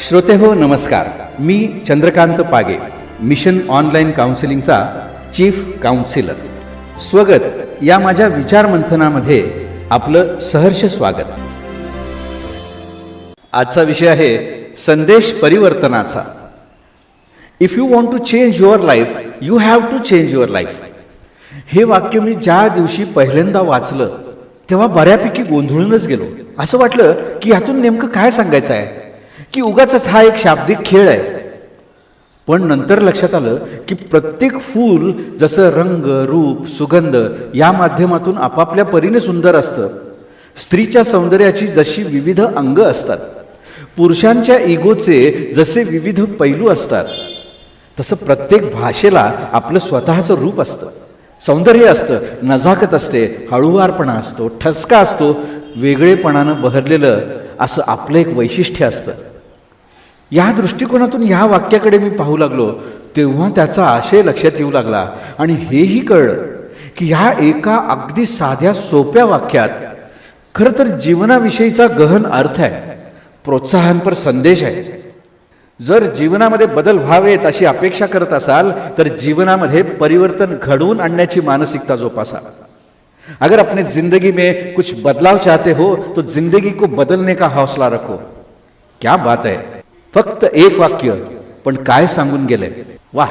श्रोते हो नमस्कार. मी चंद्रकांत पागे मिशन ऑनलाईन काउन्सिलिंगचा चीफ काउन्सिलर. स्वगत. या माझ्या विचारमंथनामध्ये आपलं सहर्ष स्वागत. आजचा विषय आहे संदेश परिवर्तनाचा. If you want to change your life you have to change your life हे वाक्य मी ज्या दिवशी पहिल्यांदा वाचलं तेव्हा बऱ्यापैकी गोंधळूनच गेलो. असं वाटलं की यातून नेमकं काय सांगायचं आहे? की उगाच हा एक शाब्दिक खेळ आहे. पण नंतर लक्षात आलं की प्रत्येक फूल जसं रंग रूप सुगंध या माध्यमातून आपापल्या परीने सुंदर असतं. स्त्रीच्या सौंदर्याची जशी विविध अंग असतात. पुरुषांच्या इगोचे जसे विविध पैलू असतात. तसं प्रत्येक भाषेला आपलं स्वतःचं रूप असतं. सौंदर्य असतं नजाकत असते हळुवारपणा असतो ठसका असतो वेगळेपणानं बहरलेलं असं आपलं एक वैशिष्ट्य असतं. या दृष्टिकोनातून ह्या वाक्याकडे मी पाहू लागलो तेव्हा त्याचा आशय लक्षात येऊ लागला. आणि हेही कळलं की ह्या एका अगदी साध्या सोप्या वाक्यात खरं तर जीवनाविषयीचा गहन अर्थ आहे प्रोत्साहनपर संदेश आहे. जर जीवनामध्ये बदल व्हावेत अशी अपेक्षा करत असाल तर जीवनामध्ये परिवर्तन घडवून आणण्याची मानसिकता जोपासा. अगर अपने जिंदगी में कुछ बदलाव चाहते हो तो जिंदगी को बदलने का हौसला रखो. क्या बात आहे फक्त एक वाक्य पण काय सांगून गेलंय वा